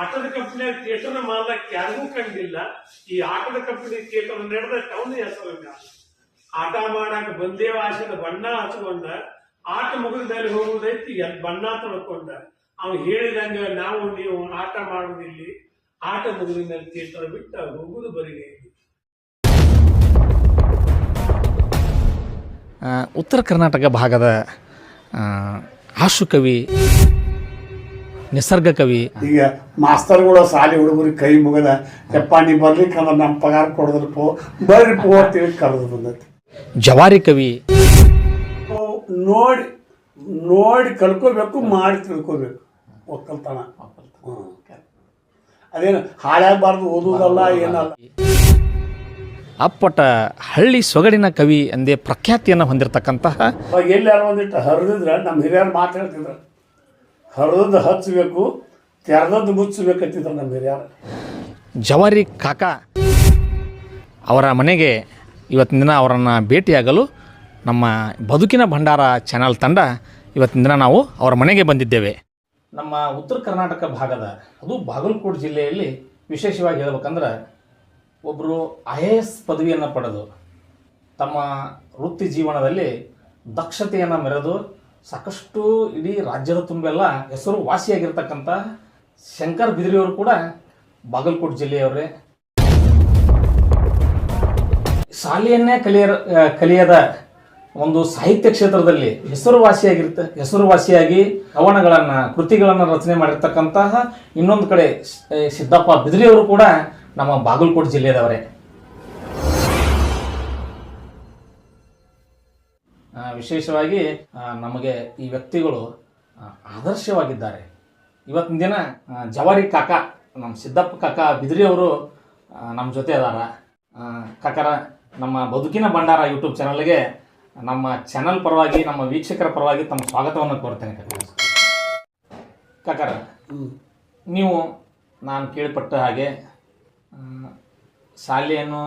ಆಟದ company theatre ಮಾಡ್ಲಕ್ ಯಾರಿಗೂ ಕಂಡಿಲ್ಲ. ಈ ಆಟದ ಕಂಪನಿ ಥಿಯೇಟರ್ ನಡೆದ ಟೌನ್ ಹೆಸರು ಮ್ಯಾಲ. ಆಟ ಮಾಡಾಕ ಬಂದೇವ ಆಶದ ಬಣ್ಣ ಹಚ್ಕೊಂಡ, ಆಟ ಮುಗಿದಲ್ಲಿ ಹೋಗುದೈತಿ ಎಲ್ ಬಣ್ಣ ತೊಳ್ಕೊಂಡ ಅವ್ನು ಹೇಳಿದಂಗ ನಾವು ನೀವು ಆಟ ಮಾಡುವುದಿಲ್ಲಿ, ಆಟ ಮುಗಿದ ಥಿಯೇಟರ್ ಬಿಟ್ಟ ಹೋಗುದು ಬರಿಗೆ. ಉತ್ತರ ಕರ್ನಾಟಕ ಭಾಗದ ಆಶು ಕವಿ ನಿಸರ್ಗ ಕವಿ. ಈಗ ಮಾಸ್ತರ್ಗಳು ಸಾಲಿ ಹುಡುಗರಿಗೆ ಕೈ ಮುಗದ ಯಪ್ಪ ನೀ ಬರ್ಲಿಕ್ಕೆ ಅಂದ್ರೆ ನಮ್ಮ ಪಗಾರ ಕೊಡದ್ರ ಪೋ ಬರ್ರಿ ಪೋ ಅಂತೇಳಿ ಕರೆದು ಬಂದೈತಿ ಜವಾರಿ ಕವಿ. ನೋಡಿ ನೋಡಿ ಕಲ್ಕೋಬೇಕು ಮಾಡಿ ತಿಳ್ಕೋಬೇಕು. ಒಕ್ಕಲ್ತನ. ಅದೇನು ಹಾಳಾಗಬಾರ್ದು ಓದುವುದಲ್ಲ ಏನಲ್ಲ. ಅಪ್ಪಟ ಹಳ್ಳಿ ಸೊಗಡಿನ ಕವಿ ಎಂದೇ ಪ್ರಖ್ಯಾತಿಯನ್ನು ಹೊಂದಿರತಕ್ಕಂತಹ ಎಲ್ಲಿ ಯಾರು ಒಂದಿಟ್ಟು ಹರಿದಿದ್ರೆ ನಮ್ಮ ಹಿರಿಯರು ಮಾತಾಡ್ತಿದ್ರು. ಹರಿದದ್ದು ಹಚ್ಚಬೇಕು ತೆರೆದದ್ದು ಮುಚ್ಚಬೇಕಂತಿದ್ರು ನಮ್ಮ ಹಿರಿಯರು. ಜವಾರಿ ಕಾಕ ಅವರ ಮನೆಗೆ ಇವತ್ತಿನ ದಿನ ಅವರನ್ನು ಭೇಟಿಯಾಗಲು ನಮ್ಮ ಬದುಕಿನ ಭಂಡಾರ ಚಾನಲ್ ತಂಡ ಇವತ್ತಿನ ದಿನ ನಾವು ಅವರ ಮನೆಗೆ ಬಂದಿದ್ದೇವೆ. ನಮ್ಮ ಉತ್ತರ ಕರ್ನಾಟಕ ಭಾಗದ ಅದು ಬಾಗಲಕೋಟೆ ಜಿಲ್ಲೆಯಲ್ಲಿ ವಿಶೇಷವಾಗಿ ಹೇಳ್ಬೇಕಂದ್ರೆ ಒಬ್ಬರು ಐ ಎ ಎಸ್ ಪದವಿಯನ್ನು ಪಡೆದು ತಮ್ಮ ವೃತ್ತಿ ಜೀವನದಲ್ಲಿ ದಕ್ಷತೆಯನ್ನು ಮೆರೆದು ಸಾಕಷ್ಟು ಇಡೀ ರಾಜ್ಯದ ತುಂಬೆಲ್ಲ ಹೆಸರು ವಾಸಿಯಾಗಿರ್ತಕ್ಕಂಥ ಶಂಕರ್ ಬಿದ್ರಿಯವರು ಕೂಡ ಬಾಗಲಕೋಟೆ ಜಿಲ್ಲೆಯವರೇ. ಶಾಲೆಯನ್ನೇ ಕಲಿಯ ಕಲಿಯದ ಒಂದು ಸಾಹಿತ್ಯ ಕ್ಷೇತ್ರದಲ್ಲಿ ಹೆಸರುವಾಸಿಯಾಗಿರ್ತ ಹೆಸರುವಾಸಿಯಾಗಿ ಕವನಗಳನ್ನು ಕೃತಿಗಳನ್ನು ರಚನೆ ಮಾಡಿರ್ತಕ್ಕಂತಹ ಇನ್ನೊಂದು ಕಡೆ ಸಿದ್ದಪ್ಪ ಬಿದ್ರಿಯವರು ಕೂಡ ನಮ್ಮ ಬಾಗಲಕೋಟೆ ಜಿಲ್ಲೆಯದವರೇ ವಿಶೇಷವಾಗಿ ನಮಗೆ ಈ ವ್ಯಕ್ತಿಗಳು ಆದರ್ಶವಾಗಿದ್ದಾರೆ. ಇವತ್ತಿನ ದಿನ ಜವಾರಿ ಕಾಕ ನಮ್ಮ ಸಿದ್ದಪ್ಪ ಕಾಕ ಬಿದ್ರಿಯವರು ನಮ್ಮ ಜೊತೆ ಅದಾರ. ಕಾಕರ ನಮ್ಮ ಬದುಕಿನ ಭಂಡಾರ ಯೂಟ್ಯೂಬ್ ಚಾನಲ್ಗೆ ನಮ್ಮ ಚಾನಲ್ ಪರವಾಗಿ ನಮ್ಮ ವೀಕ್ಷಕರ ಪರವಾಗಿ ತಮ್ಮ ಸ್ವಾಗತವನ್ನು ಕೋರ್ತೇನೆ ಕಾಕ. ಕಾಕರ ನೀವು ನಾನು ಕೇಳಿಪಟ್ಟ ಹಾಗೆ ಶಾಲೆಯನ್ನು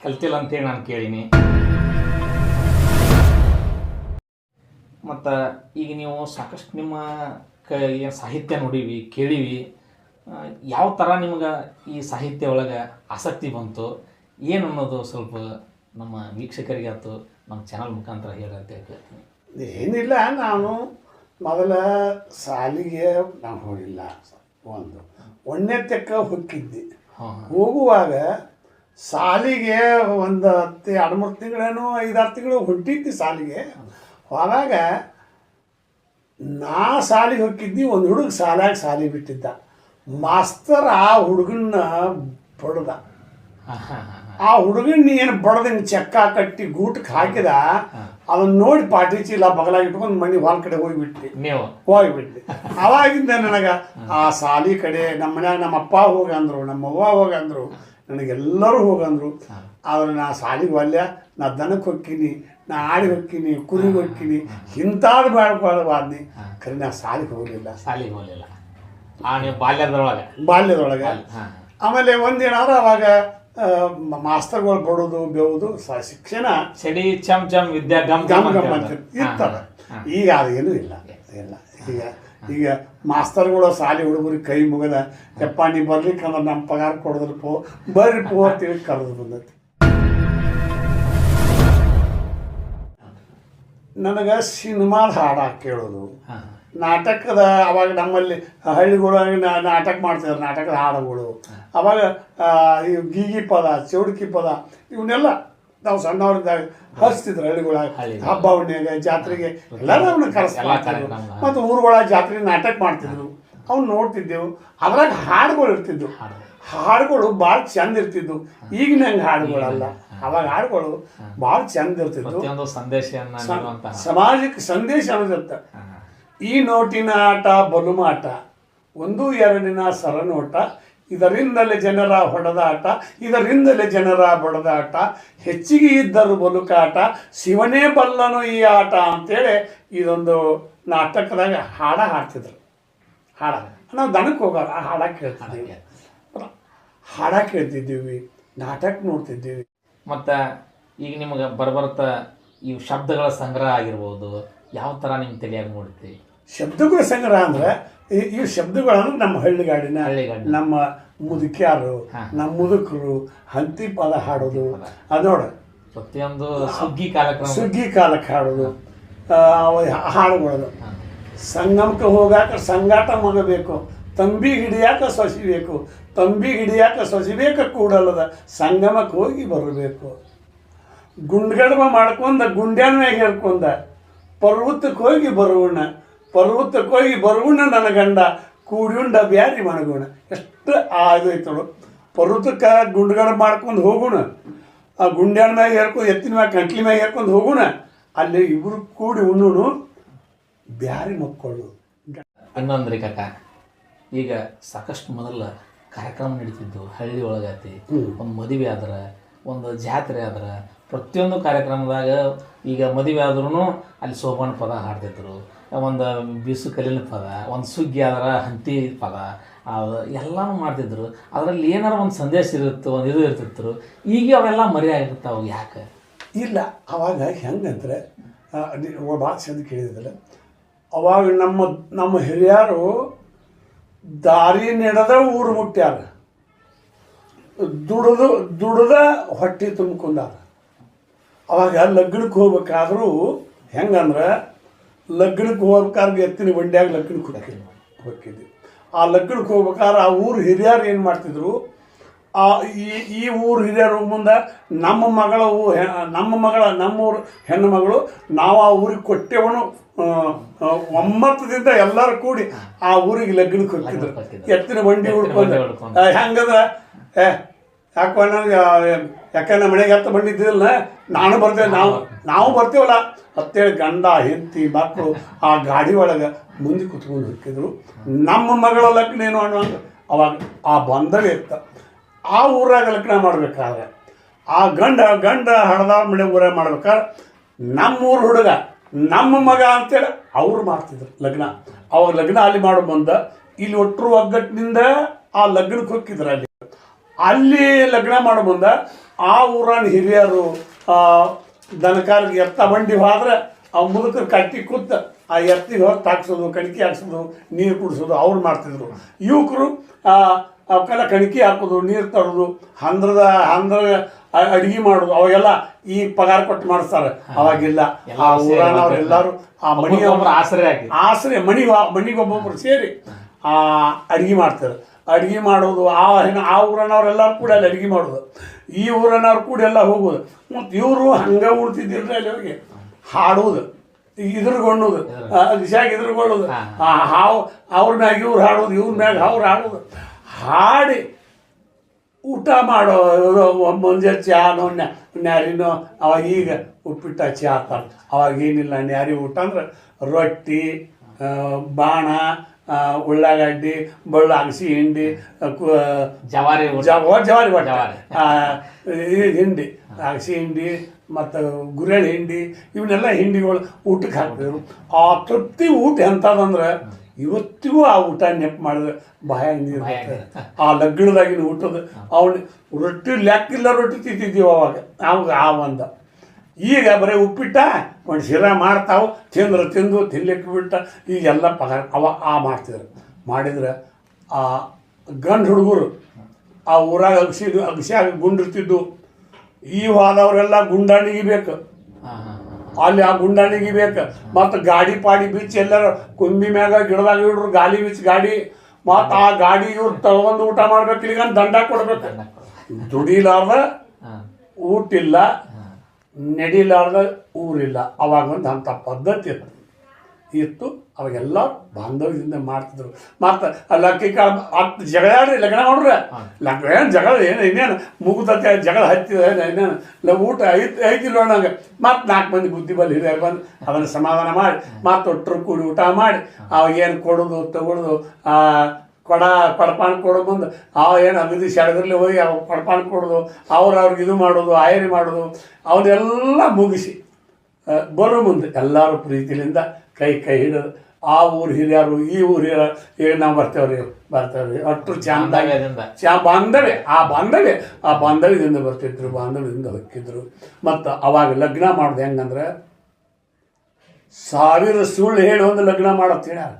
ಕಲ್ತಿಲ್ಲ ಅಂತೇಳಿ ನಾನು ಕೇಳೀನಿ. ಮತ್ತು ಈಗ ನೀವು ಸಾಕಷ್ಟು ನಿಮ್ಮ ಕ ಏನು ಸಾಹಿತ್ಯ ನೋಡೀವಿ ಕೇಳೀವಿ ಯಾವ ಥರ ನಿಮ್ಗೆ ಈ ಸಾಹಿತ್ಯ ಒಳಗೆ ಆಸಕ್ತಿ ಬಂತು ಏನು ಅನ್ನೋದು ಸ್ವಲ್ಪ ನಮ್ಮ ವೀಕ್ಷಕರಿಗೆ ಆಯ್ತು ನಮ್ಮ ಚಾನಲ್ ಮುಖಾಂತರ ಹೇಳಿ ಅಂತ ಕೇಳ್ತೀನಿ. ಏನಿಲ್ಲ ನಾನು ಮೊದಲ ಸಾಲಿಗೆ ನಾನು ಹೋಗಿಲ್ಲ ಒಂದು. ಒಂದನೇ ತಕ್ಕ ಹೊಕ್ಕಿದ್ದೆ ಹೋಗುವಾಗ ಸಾಲಿಗೆ ಒಂದು ಹತ್ತು ಎರಡು ಮೂರು ತಿಂಗಳೇನೋ ಐದಾರು ತಿಂಗಳು ಹೊಂಟಿದ್ದೆ ಸಾಲಿಗೆ. ಹೋದಾಗ ನಾ ಸಾಲಿಗೆ ಹೋಗಿದ್ದಿ ಒಂದು ಹುಡುಗ ಸಾಲಾಗಿ ಸಾಲಿ ಬಿಟ್ಟಿದ್ದ. ಮಾಸ್ತರ್ ಆ ಹುಡುಗನ್ನ ಬಡ್ದ. ಆ ಹುಡುಗನ್ನ ಏನು ಬಡ್ದಂಗೆ ಚಕ್ಕ ಕಟ್ಟಿ ಗೂಟಕ್ಕೆ ಹಾಕಿದ ಅದನ್ನ ನೋಡಿ ಪಾಟಿ ಚೀಲ ಬಗಲಾಗಿ ಇಟ್ಕೊಂಡು ಮನೆ ಹೊಲ ಕಡೆ ಹೋಗಿಬಿಟ್ಟಿ ಹೋಗಿಬಿಟ್ಟಿ ಅವಾಗಿಂದ ನನಗೆ ಆ ಸಾಲಿ ಕಡೆ ನಮ್ಮ ಮನ್ಯಾಗ ನಮ್ಮ ಅಪ್ಪ ಹೋಗಂದ್ರು ನಮ್ಮ ಅವ್ವ ಹೋಗಂದ್ರು ನನಗೆಲ್ಲರೂ ಹೋಗಂದ್ರು ಆದ್ರೆ ನಾ ಸಾಲಿಗೆ ಹೊಲ್ಯ ನಾ ದನಕ್ಕೆ ಹೊಕ್ಕಿನಿ ನಾ ಆಡಿಗೆ ಹೋಗ್ತೀನಿ ಕುರಿ ಹೋಗ್ತೀನಿ ಇಂಥದ್ದು ಬಾಳ್ಕೊಳ್ಬಾರ್ದು ಖರೆ ನಾ ಸಾಲಿಗೆ ಹೋಗಲಿಲ್ಲ. ಶಾಲೆಗೆ ಹೋಗಲಿಲ್ಲ. ಆ ನೀವು ಬಾಲ್ಯದೊಳಗೆ? ಬಾಲ್ಯದೊಳಗೆ. ಆಮೇಲೆ ಒಂದೇನಾದ್ರ ಅವಾಗ ಮಾಸ್ತರ್ಗಳು ಬಡೋದು ಬೆವುದು ಶಿಕ್ಷಣ ಚಡಿ ಚಮ್ ಚಮ್ ವಿದ್ಯಾ ಗಮ್ ಗಮ್ ಗಮ್ ಅಂತ ಅಂತ ಈಗ ಅದೇನು ಇಲ್ಲ. ಇಲ್ಲ. ಈಗ ಈಗ ಮಾಸ್ತರ್ಗಳು ಸಾಲಿ ಹುಡುಗರಿಗೆ ಕೈ ಮುಗದ ಯಪ್ಪ ನೀ ಬರ್ಲಿಕ್ಕಂದ್ರೆ ನಮ್ಮ ಪಗಾರ ಕೊಡದ್ರ ಪೋ ಬರ್ರಿ ಪೋ ಅಂತೇಳಿ ಕರೆದು ಬಂದೈತಿ ನನಗೆ ಸಿನಿಮಾದ ಹಾಡ ಕೇಳೋದು. ನಾಟಕದ ಅವಾಗ ನಮ್ಮಲ್ಲಿ ಹಳ್ಳಿಗಳಾಗಿ ನಾಟಕ ಮಾಡ್ತಿದ್ರು ನಾಟಕದ ಹಾಡುಗಳು. ಅವಾಗ ಈ ಇವು ಗೀಗಿ ಪದ ಚೌಡಕಿ ಪದ ಇವನ್ನೆಲ್ಲ ನಾವು ಸಣ್ಣವರಿದ್ದಾಗ ಹಚ್ತಿದ್ರು ಹಳ್ಳಿಗಳಾಗ ಹಳ್ಳಿ. ಹಬ್ಬ ಹುಣ್ಣಿಗೆ ಜಾತ್ರೆಗೆ ಎಲ್ಲರೂ ಅವನ್ನ ಕಾರ್ಯಕ್ರಮ. ಮತ್ತು ಊರುಗಳ ಜಾತ್ರೆ ನಾಟಕ ಮಾಡ್ತಿದ್ರು. ಅವ್ನು ನೋಡ್ತಿದ್ದೆವು. ಅದ್ರಾಗ ಹಾಡುಗಳು ಇರ್ತಿದ್ವು. ಹಾಡುಗಳು ಭಾಳ ಚಂದ ಇರ್ತಿದ್ವು. ಈಗಿನ ಹಂಗೆ ಹಾಡುಗಳಲ್ಲ. ಅವಾಗ ಹಾಡುಗಳು ಭಾಳ ಚಂದ ಇರ್ತಿತ್ತು ಸಂದೇಶ ಸಮಾಜಕ್ಕೆ ಸಂದೇಶ ಅನ್ನೋದಿರ್ತ. ಈ ನೋಟಿನ ಆಟ ಬಲುಮಾಟ ಒಂದು ಎರಡಿನ ಸರನೋಟ ಇದರಿಂದಲೇ ಜನರ ಹೊಡೆದಾಟ ಇದರಿಂದಲೇ ಜನರ ಬಡದಾಟ ಹೆಚ್ಚಿಗೆ ಇದ್ದರು ಬಲುಕಾಟ ಶಿವನೇ ಬಲ್ಲನು ಈ ಆಟ ಅಂತೇಳಿ ಇದೊಂದು ನಾಟಕದಾಗ ಹಾಡ ಹಾಡ್ತಿದ್ರು. ಹಾಡ. ನಾವು ದನಕ್ಕೆ ಹೋಗೋಲ್ಲ ಹಾಡ ಕೇಳ್ತಿದ್ದೀವಿ. ಹಾಡ ಕೇಳ್ತಿದ್ದೀವಿ ನಾಟಕ ನೋಡ್ತಿದ್ದೀವಿ. ಮತ್ತು ಈಗ ನಿಮಗೆ ಬರಬರ್ತ ಈ ಶಬ್ದಗಳ ಸಂಗ್ರಹ ಆಗಿರ್ಬೋದು. ಯಾವ ಥರ ನಿಮ್ಮ ತಲೆಯಾಗಿ ನೋಡ್ತೀವಿ ಶಬ್ದಗಳ ಸಂಗ್ರಹ ಅಂದ್ರೆ ಈ- ಈ ಶಬ್ದಗಳನ್ನು ನಮ್ಮ ಹಳ್ಳಿಗಾಡಿನ ಹಳ್ಳಿಗಾಡಿನ. ನಮ್ಮ ಮುದುಕ್ಯಾರು. ನಮ್ಮ ಮುದುಕರು ಹಂತಿ ಪದ ಹಾಡೋದು. ಅದು ನೋಡ. ಪ್ರತಿಯೊಂದು ಸುಗ್ಗಿ ಕಾರ್ಯಕ್ರಮ ಸುಗ್ಗಿ ಕಾಲಕ್ಕೆ ಹಾಡೋದು. ಆ, ಅವ ಹಾಡುಗಳು ಸಂಗಮಕ್ಕೆ ಹೋಗಾಕ ಸಂಗಾಟ ಮಗಬೇಕು. ತಂಬಿ ಹಿಡಿಯಾಕ ಸೊಸಿಬೇಕು ತಂಬಿ ಹಿಡಿಯಾಕ ಸೊಸಿಬೇಕ ಕೂಡಲ್ಲದ. ಸಂಗಮಕ್ಕೆ ಹೋಗಿ ಬರಬೇಕು. ಗುಂಡ್ಗಡಮ ಮಾಡ್ಕೊಂಡ, ಗುಂಡ್ಯಾನ ಮ್ಯಾಗ ಹೇಳ್ಕೊಂಡ ಪರ್ವತಕ್ಕೆ ಹೋಗಿ ಬರುವಣ ಪರ್ವತಕ್ಕೆ ಹೋಗಿ ಬರುವಣ ನನ್ನ ಗಂಡ. ಕೂಡಿಯುಂಡ ಬ್ಯಾರಿ ಮಾಡಗೋಣ ಎಷ್ಟು ಆಗೋಯ್ತಳು. ಪರ್ವತಕ್ಕೆ ಗುಂಡ್ಗಡ ಮಾಡ್ಕೊಂಡು ಹೋಗೋಣ. ಆ ಗುಂಡ್ಯಾನ ಮ್ಯಾಗ ಹೇರ್ಕೊಂಡು ಎತ್ತಿನ ಮ್ಯಾಗ, ಕಂಟ್ಲಿ ಮ್ಯಾಗ ಹೇರ್ಕೊಂಡು ಹೋಗೋಣ. ಅಲ್ಲಿ ಇಬ್ರು ಕೂಡಿ ಉಣ್ಣು ಬ್ಯಾರಿ ಮಕ್ಕಳು. ಇನ್ನೊಂದ್ರಿ ಕಾಕ. ಈಗ ಸಾಕಷ್ಟು ಮೊದಲ ಕಾರ್ಯಕ್ರಮ ನಡೀತಿದ್ದು ಹಳ್ಳಿ ಒಳಗಾತಿ ಒಂದು ಮದುವೆ ಆದ್ರೆ ಒಂದು ಜಾತ್ರೆ ಆದ್ರೆ ಪ್ರತಿಯೊಂದು ಕಾರ್ಯಕ್ರಮದಾಗ ಈಗ ಮದುವೆ ಆದ್ರೂ ಅಲ್ಲಿ ಸೋಬಾನ ಪದ ಹಾಡ್ತಿದ್ರು ಒಂದು ಬಿಸು ಕಲ್ಲಿನ ಪದ ಒಂದು ಸುಗ್ಗಿ ಆದ್ರ ಹಂತಿ ಪದ ಅದು ಎಲ್ಲನೂ ಮಾಡ್ತಿದ್ರು. ಅದರಲ್ಲಿ ಏನಾರ ಒಂದು ಸಂದೇಶ ಇರುತ್ತೆ ಒಂದು ಇದು ಇರ್ತಿತ್ತು ಈಗ ಅವೆಲ್ಲ ಮರೆಯಾಗಿರ್ತಾವೆ ಯಾಕೆ? ಇಲ್ಲ ಅವಾಗ ಹೆಂಗಂದ್ರೆ ಭಾಳ ಚಂದ ಕೇಳಿದಿಲ್ಲ ಅವಾಗ ನಮ್ಮ ನಮ್ಮ ಹಿರಿಯರು ದಾರಿ ನಡೆದ ಊರು ಮುಟ್ಟ್ಯಾರ ದುಡದು, ದುಡದ ಹೊಟ್ಟೆ ತುಂಬ್ಕೊಂಡಾರ ಅವಾಗ ಲಗ್ನಕ್ಕೆ ಹೋಗ್ಬೇಕಾದ್ರೂ ಹೆಂಗಂದ್ರೆ ಲಗ್ನಕ್ಕೆ ಹೋಗ್ಬೇಕಾದ್ರೆ ಎತ್ತಿನ ಬಂಡ್ಯಾಗ ಲಗ್ನಕ್ಕೆ ಹೋಗಿ ಹೋಗಿದ್ವಿ ಆ ಲಗ್ನಕ್ಕೆ ಹೋಗ್ಬೇಕಾದ್ರೆ ಆ ಊರು ಹಿರಿಯರು ಏನು ಮಾಡ್ತಿದ್ರು? ಆ ಈ ಈ ಊರು ಹಿರಿಯರು ಮುಂದೆ ನಮ್ಮ ಮಗಳ ಊ ಹೆ- ನಮ್ಮ ಮಗಳ ನಮ್ಮೂರು ಹೆಣ್ಣು ಮಗಳು ನಾವು ಆ ಊರಿಗೆ ಕೊಟ್ಟೆವನು ಒಮ್ಮತದಿಂದ ಎಲ್ಲರೂ ಕೂಡಿ ಆ ಊರಿಗೆ ಲಗ್ನಕ್ಕೆ ಹೋಗ್ತಿದ್ರು. ಎತ್ತಿನ ಬಂಡಿ ಹುಡ್ಕೊಂಡು ಹೆಂಗದ ಏ ಯಾಕೋ ನನಗೆ ಯಾಕಂದ್ರೆ ಮನೆಗೆ ಹತ್ತ ಬಂದಿದ್ದಿಲ್ಲ ನಾನು ಬರ್ತೇವೆ ನಾವು ನಾವು ಬರ್ತೀವಲ್ಲ. ಹತ್ತೇಳು ಗಂಡ ಹೆಂಡತಿ ಮಕ್ಕಳು ಆ ಗಾಡಿ ಒಳಗೆ ಮುಂದೆ ಕುತ್ಕೊಂಡು ಹೋಗ್ತಿದ್ರು. ನಮ್ಮ ಮಗಳ ಲಗ್ನ ಏನು ಅನ್ನೋ ಅವಾಗ ಆ ಬಂಧವೇ ಇತ್ತ. ಆ ಊರಾಗ ಲಗ್ನ ಮಾಡ್ಬೇಕಾದ್ರೆ, ಆ ಗಂಡ ಗಂಡ ಹಡದ ಮಳೆ ಊರ ಮಾಡ್ಬೇಕಾದ್ರೆ ನಮ್ಮ ಊರು ಹುಡುಗ, ನಮ್ಮ ಮಗ ಅಂತೇಳಿ ಅವ್ರು ಮಾಡ್ತಿದ್ರು ಲಗ್ನ. ಅವ್ರ ಲಗ್ನ ಅಲ್ಲಿ ಮಾಡೋ ಬಂದ, ಇಲ್ಲಿ ಒಟ್ಟರು ಒಗ್ಗಟ್ಟಿನಿಂದ ಆ ಲಗ್ನಕ್ಕೆ ಹೋಗಿದ್ರು ಅಲ್ಲಿ. ಅಲ್ಲಿ ಲಗ್ನ ಮಾಡೋ ಬಂದ, ಆ ಊರನ್ನ ಹಿರಿಯರು ದನಕಾರಿಗೆ ಎತ್ತ ಬಂಡಿ ಹೋದ್ರೆ, ಆ ಮುದುಕರು ಕಟ್ಟಿ ಕೂತ ಆ ಎತ್ತಿಗೆ ಹೋಗಿ ತಾಕ್ಸೋದು, ಕಣಿಕೆ ಹಾಕ್ಸೋದು, ನೀರು ಕುಡಿಸೋದು, ಅವ್ರು ಮಾಡ್ತಿದ್ರು. ಯುವಕರು ಅವಕ್ಕೆಲ್ಲ ಕಣಕಿ ಹಾಕೋದು ನೀರು ತರೋದು ಹಂದ್ರದ ಹಂದ್ರ ಅಡಿಗೆ ಮಾಡೋದು ಅವಾಗೆಲ್ಲ ಈ ಪಗಾರ ಕೊಟ್ಟು ಮಾಡಿಸ್ತಾರೆ. ಅವಾಗಿಲ್ಲ. ಆ ಎಲ್ಲರೂ ಆ ಮಣಿ ಆಸರೆ ಆಗಿ. ಆಸರೆ ಮನಿಗೆ ಒಬ್ಬೊಬ್ರು ಸೇರಿ ಆ ಅಡಿಗೆ ಮಾಡ್ತಾರೆ. ಅಡಿಗೆ ಮಾಡೋದು ಆ ಆ ಊರನವ್ರೆಲ್ಲರೂ ಕೂಡ ಅಲ್ಲಿ ಅಡಿಗೆ ಮಾಡೋದು. ಈ ಊರನವ್ರು ಕೂಡ ಎಲ್ಲ ಹೋಗೋದು. ಮತ್ತು ಇವರು ಹಂಗೆ ಉಳ್ತಿದ್ದಿಲ್ಲ ಅಲ್ಲಿ ಹೋಗಿ ಹಾಡೋದು ಇದ್ರಗೊಳ್ಳೋದು ದಿಶಾಗಿ ಇದ್ರಗೊಳ್ಳೋದು ಹಾವು ಅವ್ರ ಮ್ಯಾಗ ಇವ್ರು ಹಾಡೋದು ಇವ್ರ ಮ್ಯಾಗ ಅವ್ರು ಹಾಡೋದು. ಹಾಡಿ ಊಟ ಮಾಡೋ ಮುಂಜೆ ಚಹಾನೋ ನ್ಯಾರಿನೋ ಅವಾಗ ಈಗ ಉಪ್ಪಿಟ್ಟ ಚಹಾ ಅಂತಾರೆ. ಅವಾಗ ಏನಿಲ್ಲ ನ್ಯಾರಿ ಊಟ ಅಂದ್ರೆ ರೊಟ್ಟಿ ಬಾಣ ಉಳ್ಳಾಗಡ್ಡಿ ಬಳ್ಳ ಅಗಸಿ ಹಿಂಡಿ ಜವಾರಿ ಜವಾರಿ ಹಿಂಡಿ ಅಗಸಿ ಹಿಂಡಿ ಮತ್ತು ಗುರೆಳ್ ಹಿಂಡಿ ಇವನ್ನೆಲ್ಲ ಹಿಂಡಿಗಳು ಊಟಕ್ಕೆ ಹಾಕ್ತಿದ್ರು. ಆ ತೃಪ್ತಿ ಊಟ ಎಂಥದಂದ್ರೆ ಇವತ್ತಿಗೂ ಆ ಊಟ ನೆಪ್ ಮಾಡಿದ್ರೆ ಬಾಯ ನೀರು ಆ ಲಗ್ನದಾಗಿನ ಊಟದ ಅವನು ರೊಟ್ಟಿ ಲೆಕ್ಕಿಲ್ಲ ರೊಟ್ಟಿ ತಿಂತಿದ್ದೀವಿ ಅವಾಗ. ಅವಾಗ ಆ ಒಂದ. ಈಗ ಬರೀ ಉಪ್ಪಿಟ್ಟ ಒಂದು ಶಿರ ಮಾಡ್ತಾವು ತಿಂದ್ರೆ ತಿಂದು ತಿನ್ಲಿಕ್ಕೆ ಬಿಟ್ಟ ಈಗೆಲ್ಲ ಪಗಾರ ಅವ ಆ ಮಾಡ್ತಿದ್ರು. ಮಾಡಿದ್ರೆ ಆ ಗಂಡು ಹುಡುಗರು ಆ ಊರಾಗ ಅಗಸಿ ಅಗಸಿಯಾಗಿ ಗುಂಡಿರ್ತಿದ್ದು. ಈ ಹೋದವರೆಲ್ಲ ಗುಂಡಾಣಿಗೆ ಬೇಕು. ಅಲ್ಲಿ ಆ ಗುಂಡಾಣಿಗೆ ಬೇಕು. ಮತ್ತು ಗಾಡಿ ಪಾಡಿ ಬಿಚ್ಚಿ ಎಲ್ಲರ ಕುಂಬಿ ಮ್ಯಾಗ ಗಿಡದಾಗ ಇಡ್ರು ಗಾಲಿ ಬಿಚ್ಚಿ ಗಾಡಿ ಮತ್ತು ಆ ಗಾಡಿ ಇವ್ರು ತಗೊಂಡು ಊಟ ಮಾಡ್ಬೇಕು ಈಗ ದಂಡ ಕೊಡ್ಬೇಕು. ದುಡಿಲಾರ್ದ ಊಟಿಲ್ಲ ಊಟ ಇಲ್ಲ ನಡಿಲಾರ್ದ ಊರಿಲ್ಲ. ಅವಾಗ ಒಂದು ಅಂಥ ಪದ್ಧತಿ ಇತ್ತು. ಇತ್ತು. ಅವಾಗೆಲ್ಲ ಬಾಂಧವ್ಯದಿಂದ ಮಾಡ್ತಿದ್ರು. ಮತ್ತು ಅಲ್ಲಿ ಅಕ್ಕಿ ಕಾಳು ಜಗಳ ಜಗಳಾಡ್ರಿ ಲಗ್ನ ಮಾಡ್ರೆ. ಲಗ್ನ ಏನು ಜಗಳ ಏನು ಇನ್ನೇನು? ಮುಗಿದತ್ತೆ ಜಗಳ ಹತ್ತಿದ ಇನ್ನೇನು? ಇಲ್ಲ ಊಟ ಐತಿ ಐತಿಲ್ಲ ನಂಗೆ. ಮತ್ತು ನಾಲ್ಕು ಮಂದಿ ಬುದ್ಧಿ ಬಲ್ಲಿ ಹಿರಿಯರು ಬಂದು ಅದನ್ನು ಸಮಾಧಾನ ಮಾಡಿ ಮತ್ತು ಒಟ್ಟರು ಕೂಡಿ ಊಟ ಮಾಡಿ ಅವಾಗ ಏನು ಕೊಡೋದು ತಗೊಳ್ಳೋದು ಆ ಕೊಡ ಕೊಡಪಾನ್ ಕೊಡೋ ಬಂದು ಅವ ಏನು ಅಗದಿ ಸೆಡಗರ್ಲಿ ಹೋಗಿ ಅವ ಕೊಡಪಾನ್ ಕೊಡೋದು ಅವ್ರು ಅವ್ರಿಗೆ ಇದು ಮಾಡೋದು ಆಯರಿ ಮಾಡೋದು ಅವನ್ನೆಲ್ಲ ಮುಗಿಸಿ ಬರೋ ಮುಂದೆ ಎಲ್ಲರೂ ಪ್ರೀತಿಲಿಂದ ಕೈ ಕೈ ಹಿಡಿದು ಆ ಊರು ಹಿರಿಯರು ಈ ಊರು ಹಿರಿಯರು ಈಗ ನಾವು ಬರ್ತೇವ್ರಿ ಬರ್ತೇವ್ರಿ. ಅಷ್ಟು ಚಂದಾಗಿ ಚಾ ಬಾಂಧವ್ಯ ಆ ಬಾಂಧವ್ಯ ಆ ಬಾಂಧವ್ಯದಿಂದ ಬರ್ತಿದ್ರು ಬಾಂಧವ್ಯದಿಂದ ಹೊಕ್ಕಿದ್ರು ಮತ್ತು ಅವಾಗ ಲಗ್ನ ಮಾಡೋದು ಹೆಂಗಂದ್ರೆ ಸಾವಿರ ಸುಳ್ಳು ಹೇಳಿ ಒಂದು ಲಗ್ನ ಹೇಳ್ಯಾರ.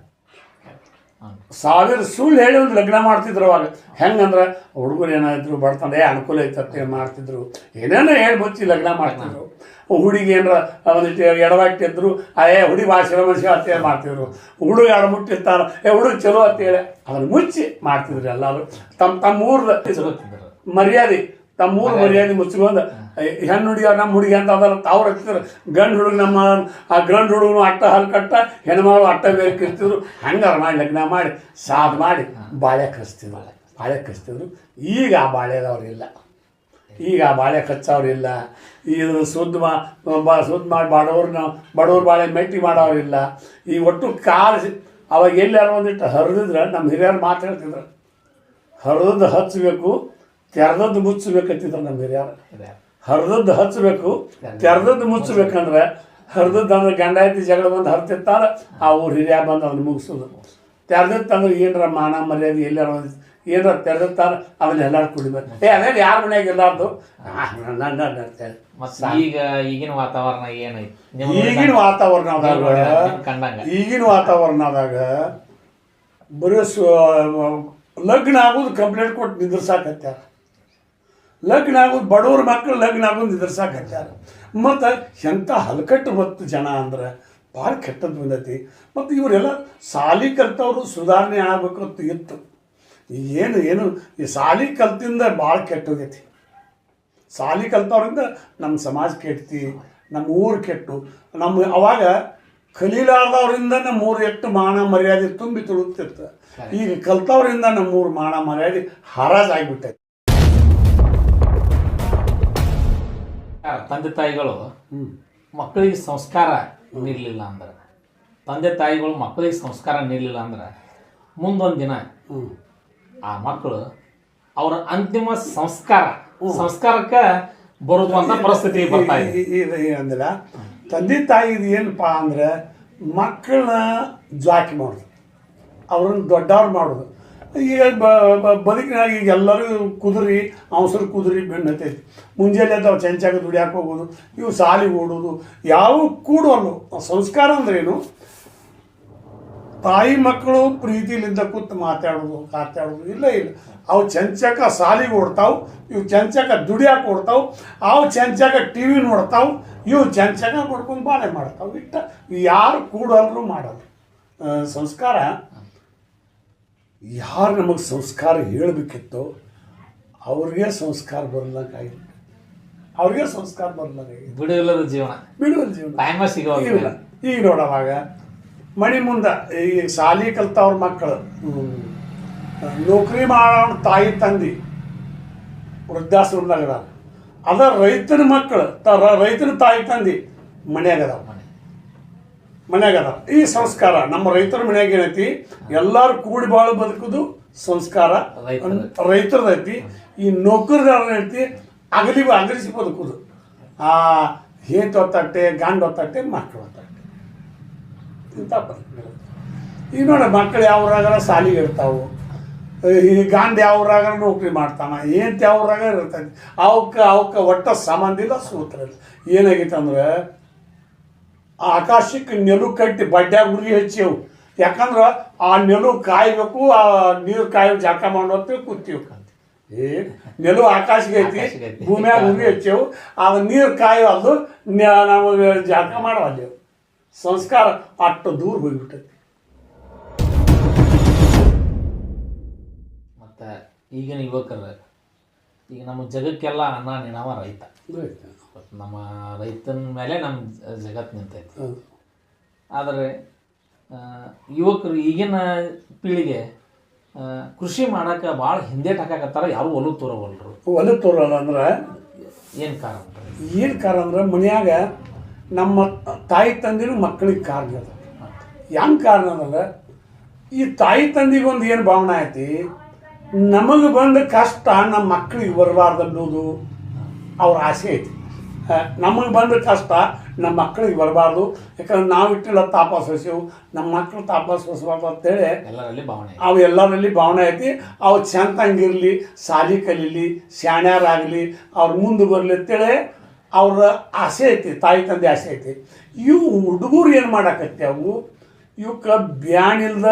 ಸಾವಿರ ಸುಳ್ಳು ಹೇಳಿ ಒಂದು ಲಗ್ನ ಮಾಡ್ತಿದ್ರು ಅವಾಗ. ಹೆಂಗಂದ್ರೆ ಹುಡುಗರು ಏನಾದ್ರು ಬರ್ತಂದೆ ಅನುಕೂಲ ಐತತ್ತೆ ಮಾಡ್ತಿದ್ರು. ಏನೇನೋ ಹೇಳಿ ಬಚ್ಚಿ ಲಗ್ನ ಮಾಡ್ತಿದ್ರು. ಹುಡುಗಿ ಏನಾರ ಒಂದಿಟ್ಟು ಎಡವಾಗ್ತಿದ್ರು ಏ ಹುಡುಗಿ ಭಾಷೆ ಮನುಷ್ಯ ಅಂತೇಳಿ ಮಾಡ್ತಿದ್ರು. ಹುಡುಗ ಮುಟ್ಟಿರ್ತಾರ ಏ ಹುಡುಗ ಚಲೋ ಅಂತೇಳಿ ಅದನ್ನು ಮುಚ್ಚಿ ಮಾಡ್ತಿದ್ರು ಎಲ್ಲರೂ. ತಮ್ಮ ತಮ್ಮ ಊರ್ದ ಮರ್ಯಾದೆ ತಮ್ಮ ಊರ್ ಮರ್ಯಾದೆ. ಮುಚ್ಕೊಂಡು ಹೆಣ್ಣು ಹುಡುಗಿ ನಮ್ಮ ಹುಡುಗಿ ಅಂತ ಅದಲ್ಲ ತಾವು ರಚಿದ್ರು ಗಂಡು ಹುಡುಗ ನಮ್ಮ ಆ ಗಂಡು ಹುಡುಗನು ಅಟ್ಟ ಹಲ್ ಕಟ್ಟ ಹೆಣ್ಮಗಳು ಅಟ್ಟ ಬೇರೆ ಕಿರ್ತಿದ್ರು ಹಂಗಾರ ಮಾಡಿ ಲಗ್ನ ಮಾಡಿ ಸಾದ್ ಮಾಡಿ ಬಾಳೆ ಕರೆಸ್ತಿದ್ರು. ಬಾಳೆ ಕರೆಸ್ತಿದ್ರು. ಈಗ ಆ ಬಾಳೆದವ್ರಿಲ್ಲ ಈಗ ಆ ಬಾಳೆ ಕಚ್ಚೋರಿಲ್ಲ. ಇದು ಸುದ್ದು ಮಾ ಸುದ್ದು ಮಾಡಿ ಬಡವ್ರನ್ನ ಬಡವ್ರ ಬಾಳೆ ಮೆಟ್ಟಿ ಮಾಡೋರಿಲ್ಲ. ಈ ಒಟ್ಟು ಕಾಲು ಅವಾಗ ಎಲ್ಲಾರು ಒಂದಿಟ್ಟು ಹರಿದ್ರೆ ನಮ್ಮ ಹಿರಿಯರು ಮಾತಾಡ್ತಿದ್ರು ಹರಿದದ್ದು ಹಚ್ಚಬೇಕು ತೆರೆದದ್ದು ಮುಚ್ಚಬೇಕಂತಿದ್ರು ನಮ್ಮ ಹಿರಿಯರು. ಹರಿದದ್ದು ಹಚ್ಚಬೇಕು ತೆರೆದದ್ದು ಮುಚ್ಚಬೇಕಂದ್ರೆ ಹರಿದದ್ದು ಅಂದ್ರೆ ಗಂಡ ಐತಿ ಜಗಳ ಬಂದು ಹರ್ತಿರ್ತಾರೆ ಆ ಊರು ಹಿರಿಯ ಬಂದು ಅದನ್ನು ಮುಗಿಸೋದು. ತೆರೆದಿತ್ತಂದ್ರೆ ಏನರ ಮಾನ ಮರ್ಯಾದೆ ಎಲ್ಲಾರ ಒಂದು ತೆರೆದಿರ್ತಾರೆ ತೆರೆದಿರ್ತಾರ ಎಲ್ಲರೂ ಕುಡಿಬೇಕು. ಏ ಅದೇ ಯಾರ ಮನೆಯಾಗ ಮತ್ತೆ ಈಗ ಈಗಿನ ವಾತಾವರಣ ಏನೈತಿ ಈಗಿನ ವಾತಾವರಣದಾಗ ಈಗಿನ ವಾತಾವರಣದಾಗ ಬರೀ ಲಗ್ನ ಆಗೋದು ಕಂಪ್ಲೇಂಟ್ ಕೊಟ್ಟು ನಿಂದ್ರಸಾಕತ್ಯಾರ ಲಗ್ನ ಆಗೋದು ಬಡವ್ರ ಮಕ್ಕಳು ಲಗ್ನ ಆಗೋದು ನಿಂದ್ರಸಾಕತ್ಯಾರ ಮತ್ತು ಎಂಥ ಹಲಕಟ್ಟು ಬತ್ತು ಜನ ಅಂದ್ರೆ ಭಾಳ ಕೆಟ್ಟದ್ದು ಬಂದೈತಿ. ಮತ್ತು ಇವರೆಲ್ಲ ಸಾಲಿ ಕಲ್ತವ್ರು ಸುಧಾರಣೆ ಆಗಬೇಕು ಅಂತ ಇತ್ತು. ಏನು ಏನು ಈ ಸಾಲಿ ಕಲ್ತಿಂದ ಭಾಳ ಕೆಟ್ಟೋಗೈತಿ. ಸಾಲಿ ಕಲ್ತವ್ರಿಂದ ನಮ್ಮ ಸಮಾಜ ಕೆಡ್ತಿ ನಮ್ಮ ಊರು ಕೆಟ್ಟು. ನಮ್ಮ ಅವಾಗ ಕಲೀಲಾರ್ದವ್ರಿಂದ ನಮ್ಮ ಊರು ಎಷ್ಟು ಮಾನ ಮರ್ಯಾದೆ ತುಂಬಿ ತುಳುಕ್ತಿತ್ತು. ಈಗ ಕಲ್ತವ್ರಿಂದ ನಮ್ಮ ಊರು ಮಾನ ಮರ್ಯಾದೆ ಹರಾಜಾಗ್ಬಿಟ್ಟೈತಿ ತಂದೆ ತಾಯಿಗಳು? ಮಕ್ಕಳಿಗೆ ಸಂಸ್ಕಾರ ನೀಡಲಿಲ್ಲ ಅಂದ್ರೆ. ತಂದೆ ತಾಯಿಗಳು ಮಕ್ಕಳಿಗೆ ಸಂಸ್ಕಾರ ನೀಡಲಿಲ್ಲ ಅಂದ್ರೆ ಮುಂದೊಂದು ದಿನ ಆ ಮಕ್ಕಳು ಅವರ ಅಂತಿಮ ಸಂಸ್ಕಾರ. ಸಂಸ್ಕಾರಕ್ಕೆ ಬರೋದು ಅಂತ ಪರಿಸ್ಥಿತಿ ಬರ್ತಾ ಇದೆ. ಏನಂದಿಲ್ಲ ತಂದೆ ತಾಯಿದು ಏನಪ್ಪಾ ಅಂದ್ರೆ ಮಕ್ಕಳನ್ನ ಜಾಕಿ ಮಾಡೋದು. ಅವ್ರನ್ನ ದೊಡ್ಡವ್ರು ಮಾಡೋದು. ಈಗ ಬದುಕಿನಾಗ ಈಗ ಎಲ್ಲರೂ ಕುದುರಿ ಅವಸರು ಕುದುರಿ ಬೆಣ್ಣತೈತಿ ಮುಂಜಾನೆ ಅಂತ ಅವ್ರು ಚೆಂಚಾಗ ದುಡಿಯಾಕೆ ಹೋಗೋದು ಇವು ಸಾಲಿಗೆ ಓಡೋದು ಯಾವ ಕೂಡೋಲ್ಲ. ಸಂಸ್ಕಾರ ಅಂದ್ರೇನು ತಾಯಿ ಮಕ್ಕಳು ಪ್ರೀತಿಲಿಂದ ಕೂತು ಮಾತಾಡೋದು ಕಾತಾಡೋದು ಇಲ್ಲ ಇಲ್ಲ. ಅವು ಚಂಚಕ ಸಾಲಿಗೆ ಓಡ್ತಾವು ಇವು ಚಂಚಕ ದುಡಿಯಾಕೆ ಓಡ್ತಾವು ಅವು ಚಂಚಕ ಟಿ ವಿ ನೋಡ್ತಾವು ಇವು ಚಂಚಕ ಮಾಡ್ಕೊಂಡು ಬಾಳೆ ಮಾಡ್ತಾವೆ. ಇಟ್ಟ ಯಾರು ಕೂಡಲ್ರು ಮಾಡಲ್ಲ. ಆ, ಸಂಸ್ಕಾರ ಯಾರು ನಮಗೆ ಸಂಸ್ಕಾರ ಹೇಳಬೇಕಿತ್ತು ಅವ್ರಿಗೆ ಸಂಸ್ಕಾರ ಬರಲಾಗಿಲ್ಲ ಅವ್ರಿಗೆ ಸಂಸ್ಕಾರ ಬರಲಾಗಿಲ್ಲ ಬಿಡುವಿಲ್ಲದ ಜೀವನ. ಬಿಡುವಿಲ್ಲ ಜೀವನ. ಟೈಮ ಈಗ ನೋಡವಾಗ ಮಣಿ ಮುಂದೆ ಈ ಶಾಲಿ ಕಲ್ತವ್ರ ಮಕ್ಕಳು ನೌಕರಿ ಮಾಡೋಣ ತಾಯಿ ತಂದಿ ವೃದ್ಧಾಶ್ರಮದಾಗ ಅದಾರ. ಅದ ರೈತನ ಮಕ್ಕಳು ತ- ರೈತನ ತಾಯಿ ತಂದಿ ಮನ್ಯಾಗ ಅದಾವ. ಮನ್ಯಾಗ ಅದಾವ. ಈ ಸಂಸ್ಕಾರ ನಮ್ಮ ರೈತರ ಮನ್ಯಾಗ ಏನೈತಿ? ಎಲ್ಲಾರು ಕೂಡಿ ಬಾಳು ಬದುಕುದು ಸಂಸ್ಕಾರ. ರೈತರದೈತಿ ಈ ನೌಕರದಾರ ಐತಿ ಅಗಲಿ ಅಗಲಿಸಿ ಬದುಕುದು. ಆ ಹೇತ್ ಹೊತ್ತಟ್ಟೆ ಗಂಡ ಹೊತ್ತಟ್ಟೆ ಮಕ್ಕಳು ಇಂಥ ಬದುಕುಗಳು ಈಗ ನೋಡ ಮಕ್ಕಳು ಯಾವ ಊರಾಗಾರ ಸಾಲಿಗೆ ಇರ್ತಾವೆ. ಈ ಗಾಂಧಿ ಯಾವ ಊರಾಗಾರ ನೌಕರಿ ಮಾಡ್ತಾನೆ ಏನು ಯಾವ ಊರಾಗ ಇರ್ತೈತಿ. ಅವಕ್ಕೆ ಅವಕ್ಕೆ ಒಟ್ಟ ಸಂಬಂಧ ಇಲ್ಲ ಸೂತ್ರ ಇಲ್ಲ. ಏನಾಗೈತೆ ಅಂದ್ರೆ ಆ ಆಕಾಶಕ್ಕೆ ನೆಲು ಕಟ್ಟಿ ಬಡ್ಡ್ಯಾಗ ಉರಿ ಹಚ್ಚಿವು ಯಾಕಂದ್ರೆ ಆ ನೆಲು ಕಾಯಬೇಕು ಆ ನೀರು ಕಾಯೋ ಜಾಕ ಮಾಡೋತ್ತೇವೆ ಕೂತೀವಿ ಏ ನೆಲು ಆಕಾಶಕ್ಕೆ ಐತಿ. ಭೂಮಿಯಾಗ ಉರಿ ಹಚ್ಚೇವು ಆ ನೀರು ಕಾಯೋದು ನಾವು ಜಾಕ ಮಾಡವಲ್ಲೇವು ಸಂಸ್ಕಾರ ಅಷ್ಟು ದೂರ ಹೋಗಿಬಿಟ್ಟೈತಿ. ಮತ್ತು ಈಗಿನ ಯುವಕರು ಈಗ ನಮ್ಮ ಜಗಕ್ಕೆಲ್ಲ ಅನ್ನ ನಿಣವ ರೈತ. ನಮ್ಮ ರೈತನ ಮೇಲೆ ನಮ್ಮ ಜಗತ್ತು ನಿಂತೈತಿ. ಆದರೆ ಯುವಕರು ಈಗಿನ ಪೀಳಿಗೆ ಕೃಷಿ ಮಾಡಕ್ಕೆ ಭಾಳ ಹಿಂದೇಟ್ ಹಾಕಾಕತ್ತಾರ ಯಾರು ಒಲು ತೋರವಲ್ರು. ಒಲು ತೋರಲ್ಲ ಅಂದ್ರೆ? ಏನು ಕಾರಣ? ಏನು ಕಾರಣ ಅಂದ್ರೆ ಮನ್ಯಾಗ ನಮ್ಮ ತಾಯಿ ತಂದಿರು ಮಕ್ಕಳಿಗೆ ಕಾರಣ ಅದ. ಹೆಂಗೆ ಕಾರಣ ಅಂದ್ರೆ ಈ ತಾಯಿ ತಂದಿಗೆ ಒಂದು ಏನು ಭಾವನೆ ಐತಿ ನಮಗೆ ಬಂದ ಕಷ್ಟ ನಮ್ಮ ಮಕ್ಕಳಿಗೆ ಬರಬಾರ್ದು ಅನ್ನೋದು ಅವ್ರ ಆಸೆ ಐತಿ. ನಮಗೆ ಬಂದ ಕಷ್ಟ ನಮ್ಮ ಮಕ್ಕಳಿಗೆ ಬರಬಾರ್ದು. ಯಾಕಂದ್ರೆ ನಾವು ಇಟ್ಟಿಲ್ಲ ತಾಪಸ್ ಹೊಸೆವು ನಮ್ಮ ಮಕ್ಕಳು ತಾಪಸ್ ಹೊಸಬಾರ್ದು ಅಂತೇಳಿ ಎಲ್ಲರಲ್ಲಿ ಭಾವನೆ ಅವು ಎಲ್ಲರಲ್ಲಿ ಭಾವನೆ ಐತಿ. ಅವು ಚಂದಂಗಿರಲಿ ಸಾಲಿ ಕಲೀಲಿ ಶಾಣ್ಯಾರಾಗಲಿ ಅವ್ರು ಮುಂದೆ ಬರಲಿ ಅಂತೇಳಿ ಅವ್ರ ಆಸೆ ಐತಿ, ತಾಯಿ ತಂದೆ ಆಸೆ ಐತಿ. ಇವು ಹುಡುಗರು ಏನು ಮಾಡಾಕತ್ಯಾವು ಇವಕ್ಕೆ ಬ್ಯಾಣಿಲ್ದ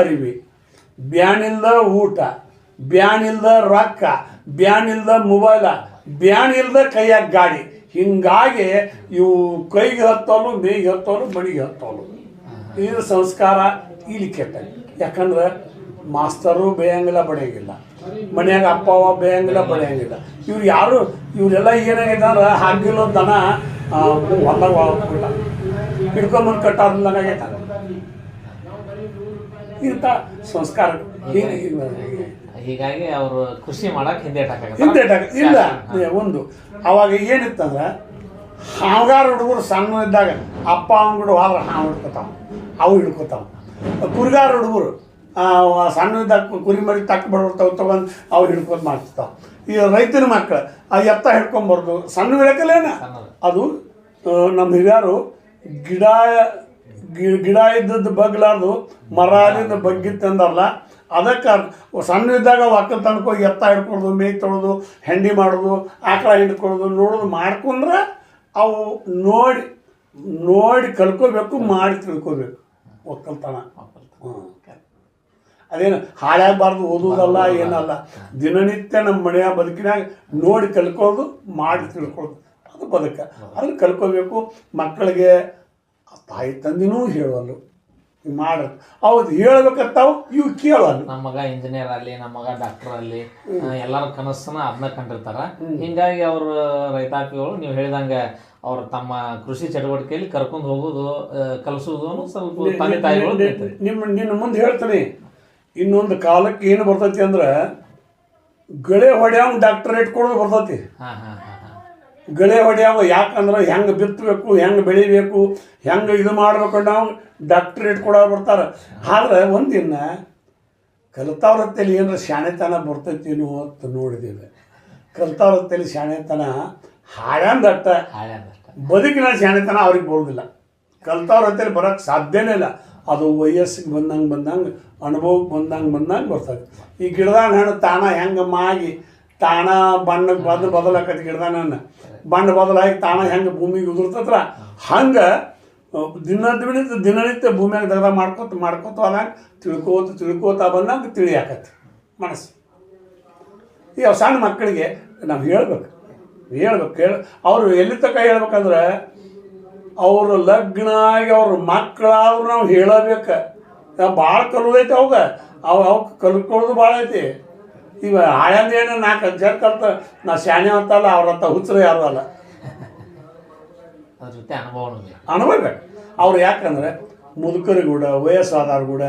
ಅರಿವಿ ಬ್ಯಾಣಿಲ್ದ ಊಟ ಬ್ಯಾಣಿಲ್ದ ರೊಕ್ಕ ಬ್ಯಾಣಿಲ್ದ ಮೊಬೈಲ ಬ್ಯಾಣಿಲ್ದ ಕೈಯಾಗ ಗಾಡಿ. ಹಿಂಗಾಗಿ ಇವು ಕೈಗೆ ಹತ್ತೋಲು, ಮೇಗೆ ಹತ್ತೋಲು, ಮಣಿಗೆ ಹತ್ತೋಲು. ಇದು ಸಂಸ್ಕಾರ ಇಲ್ಲಿ ಕೆಟ್ಟ ಯಾಕಂದ್ರೆ ಮಾಸ್ತರು ಬೇಯಂಗಿಲ್ಲ, ಬಡಿಯಂಗಿಲ್ಲ. ಮನ್ಯಾಗ ಅಪ್ಪ ಅವ ಬೇಯಂಗಿಲ್ಲ ಬೆಳೆಯಂಗಿಲ್ಲ ಇವ್ರು ಯಾರು ಇವರೆಲ್ಲ ಅಂದ್ರೆ ಹಾಕಿಲ್ಲ ದನ ಹೊಲ್ದಾಗ ಹೋಗ್ಬಿಟ್ಟ ಹಿಡ್ಕೊಂಬಂದು ಕಟ್ಟಾರ್ದಂಗ ಆಗೈತೆ ಇಂಥ ಸಂಸ್ಕಾರ. ಹಿಂಗೆ ಹೀಗಾಗಿ ಅವರು ಕೃಷಿ ಮಾಡಕ್ ಹಿಂದೆ ಹಿಂದೆ ಇಲ್ಲ. ಒಂದು. ಅವಾಗ ಏನಿತ್ತಂದ್ರೆ ಹಾವುಗಾರ ಹುಡುಗರು ಸಣ್ಣ ಇದ್ದಾಗ ಅಪ್ಪ ಅವನ ಕೂಡ ಹೋದ್ರೆ ಹಾವು ಹಿಡ್ಕೊತಾವ. ಅವು ಹಿಡ್ಕೊತಾವ. ಕುರಿಗಾರ ಹುಡುಗರು ಸಣ್ಣ ಇದ್ದಾಗ ಕುರಿ ಮರಿ ತಕ್ಕ ಬಡ್ಬಿಡ್ತಾವ ತಗೊಂಡು ಅವು ಹಿಡ್ಕೊಂಡು ಮಾಡ್ತಿರ್ತಾವೆ ಈ ರೈತನ ಮಕ್ಕಳು ಆ ಎತ್ತ ಹಿಡ್ಕೊಂಬರ್ದು ಸಣ್ಣ ಬೆಳಕಲ್ಲೇನ ಅದು ನಮ್ಮ ಹಿರಿಯರು ಗಿಡ ಗಿ- ಗಿಡ ಇದ್ದದ್ದು ಬಗ್ಲಾರ್ದು ಮರ ಅಲ್ಲಿಂದ ಬಗ್ಗಿತ್ತಂದಲ್ಲ ಅದಕ್ಕೆ ಸಣ್ಣ ಇದ್ದಾಗ ಒಕ್ಕಲ್ ತನಕ ಹೋಗಿ ಎತ್ತ ಹಿಡ್ಕೊಳ್ಳೋದು ಮೇಯ್ ತೊಳೋದು ಹೆಂಡಿ ಮಾಡೋದು ಆಕಳ ಹಿಡ್ಕೊಳ್ಳೋದು ನೋಡೋದು ಮಾಡ್ಕೊಂಡ್ರೆ ಅವು ನೋಡಿ ನೋಡಿ ಕಲ್ಕೋಬೇಕು ಮಾಡಿ ತಿಳ್ಕೋಬೇಕು ಒಕ್ಕಲ್ತನ. ಹ್ಮ್. ಅದೇನು ಹಾಳಾಗಬಾರ್ದು ಓದುವುದಲ್ಲ ಏನಲ್ಲ. ದಿನನಿತ್ಯ ನಮ್ಮ ಮನೆಯ ಬದುಕಿನಾಗ ನೋಡಿ ಕಲ್ಕೊಳ್ಳೋದು ಮಾಡಿ ತಿಳ್ಕೊಳ್ಳೋದು. ಅದು ಬದುಕ. ಅದನ್ನು ಕಲ್ಕೋಬೇಕು. ಮಕ್ಕಳಿಗೆ ತಾಯಿ ತಂದಿನೂ ಹೇಳೋಲ್ಲ. ಮಾಡ. ಹೌದು ಹೇಳ್ಬೇಕಂತಾವು ಇವು ಕೇಳೋಲ್ಲ. ನಮ್ಮ ಮಗ ಇಂಜಿನಿಯರ್ ಅಲ್ಲಿ ನಮ್ಮ ಮಗ ಡಾಕ್ಟರ್ ಅಲ್ಲಿ ಎಲ್ಲರ ಕನಸನ್ನ ಅದನ್ನ ಕಂಡಿರ್ತಾರ. ಹಿಂಗಾಗಿ ಅವ್ರ ರೈತಾಪಿಗಳು ನೀವು ಹೇಳಿದಂಗ ಅವ್ರ ತಮ್ಮ ಕೃಷಿ ಚಟುವಟಿಕೆಯಲ್ಲಿ ಕರ್ಕೊಂಡು ಹೋಗೋದು ಕಲಿಸೋದು ಸ್ವಲ್ಪ ತಂದೆ ತಾಯಿಗಳು. ನಿಮ್ಮ ನಿನ್ನ ಮುಂದೆ ಹೇಳ್ತೀನಿ. ಇನ್ನೊಂದು ಕಾಲಕ್ಕೆ ಏನು ಬರ್ತೈತಿ ಅಂದ್ರೆ ಗಳೆ ಹೊಡ್ಯಾವ ಡಾಕ್ಟರೇಟ್ ಕೊಡೋದು ಬರ್ತೈತಿ. ಗಳೆ ಹೊಡ್ಯಾವ ಯಾಕಂದ್ರೆ ಹೆಂಗೆ ಬಿತ್ತಬೇಕು ಹೆಂಗೆ ಬೆಳಿಬೇಕು ಹೆಂಗೆ ಇದು ಮಾಡ್ಬೇಕು ನಾವು ಡಾಕ್ಟ್ರೇಟ್ ಕೊಡೋ ಬರ್ತಾರೆ. ಆದ್ರೆ ಒಂದಿನ ವೃತ್ತಿಯಲ್ಲಿ ಏನಾರ ಶಾಣೆತನ ಬರ್ತೈತಿ ಅಂತ ನೋಡಿದ್ದೇವೆ ವೃತ್ತಿಯಲ್ಲಿ ಶಾಣೆತನ ಹಾಳ್ಯಾಂದಟ್ಟ ಬದುಕಿನ ಶಾಣೆತನ ಅವ್ರಿಗೆ ಬರೋದಿಲ್ಲ. ವೃತ್ತಿಯಲ್ಲಿ ಬರೋಕ್ಕೆ ಸಾಧ್ಯನೇ ಇಲ್ಲ. ಅದು ವಯಸ್ಸಿಗೆ ಬಂದಂಗೆ ಬಂದಂಗೆ ಅನುಭವಕ್ಕೆ ಬಂದಂಗೆ ಬಂದಂಗೆ ಬರ್ತದೆ ಈ ಗಿಡದಾಗ ಹಣ್ಣು ತಾಣ ಹೆಂಗೆ ಮಾಗಿ ತಾಣ ಬಣ್ಣಕ್ಕೆ ಬದಲು ಬದಲಾಕತಿ ಗಿಡದಾಗ ಹಣ್ಣು ಬಣ್ಣ ಬದಲಾಗಿ ತಾಣ ಹೆಂಗೆ ಭೂಮಿಗೆ ಉದುರ್ತತ್ರ ಹಂಗೆ ದಿನದ ದಿನನಿತ್ಯ ದಿನನಿತ್ಯ ಭೂಮಿಯಾಗ ದಗದ ಮಾಡ್ಕೋತ ಮಾಡ್ಕೋತ ಹೋದಾಗ ತಿಳ್ಕೋತ ತಿಳ್ಕೋತ ಬಂದಂಗೆ ತಿಳಿಯಾಕತಿ ಮನಸ್ಸು. ಈ ಸಣ್ಣ ಮಕ್ಕಳಿಗೆ ನಾವು ಹೇಳ್ಬೇಕು ಹೇಳ್ಬೇಕು ಹೇಳ ಅವರು ಎಲ್ಲಿ ತನಕ ಹೇಳ್ಬೇಕಂದ್ರೆ, ಅವರು ಲಗ್ನ ಆಗಿ ಅವ್ರ ಮಕ್ಕಳಾದ್ರು ನಾವು ಹೇಳಬೇಕು. ಭಾಳ ಕಲಿದೈತೆ ಅವಾಗ. ಅವು ಅವು ಕಲ್ಕೊಳ್ಳೋದು ಭಾಳ ಐತಿ. ಇವ ಆಯಂದ ಏನು ನಾಲ್ಕು ಅಕ್ಷರ ಕಲ್ತ ನಾ ಶಾಣೆ ಅಂತಲ್ಲ ಅವ್ರ ಹತ್ತ ಹುಚ್ಚರು ಯಾರು ಅಲ್ಲ. ಅನುಭವ ಜೊತೆ ಅನುಭವನೂ ಬೇಕು ಅವ್ರು ಯಾಕಂದ್ರೆ ಮುದುಕರು ಕೂಡ ವಯಸ್ಸಾದವ್ರು ಕೂಡ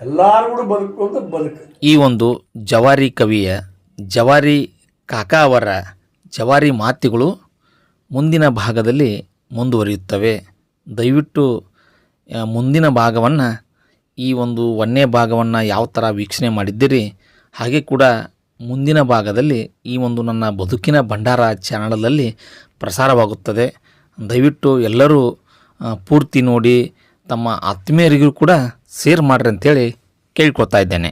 ಎಲ್ಲಾರು ಕೂಡ ಬದುಕು ಬದುಕು. ಈ ಒಂದು ಜವಾರಿ ಕವಿಯ ಜವಾರಿ ಕಾಕಾ ಅವರ ಜವಾರಿ ಮಾತುಗಳು ಮುಂದಿನ ಭಾಗದಲ್ಲಿ ಮುಂದುವರಿಯುತ್ತವೆ. ದಯವಿಟ್ಟು ಮುಂದಿನ ಭಾಗವನ್ನು ಈ ಒಂದು ಒಂದನೇ ಭಾಗವನ್ನು ಯಾವ ಥರ ವೀಕ್ಷಣೆ ಮಾಡಿದ್ದೀರಿ? ಹಾಗೆ ಕೂಡ ಮುಂದಿನ ಭಾಗದಲ್ಲಿ ಈ ಒಂದು ನನ್ನ ಬದುಕಿನ ಭಂಡಾರ ಚಾನಲಲ್ಲಿ ಪ್ರಸಾರವಾಗುತ್ತದೆ. ದಯವಿಟ್ಟು ಎಲ್ಲರೂ ಪೂರ್ತಿ ನೋಡಿ, ತಮ್ಮ ಆತ್ಮೀಯರಿಗೂ ಕೂಡ ಶೇರ್ ಮಾಡಿರಿ ಅಂತೇಳಿ ಕೇಳ್ಕೊತಾ ಇದ್ದೇನೆ.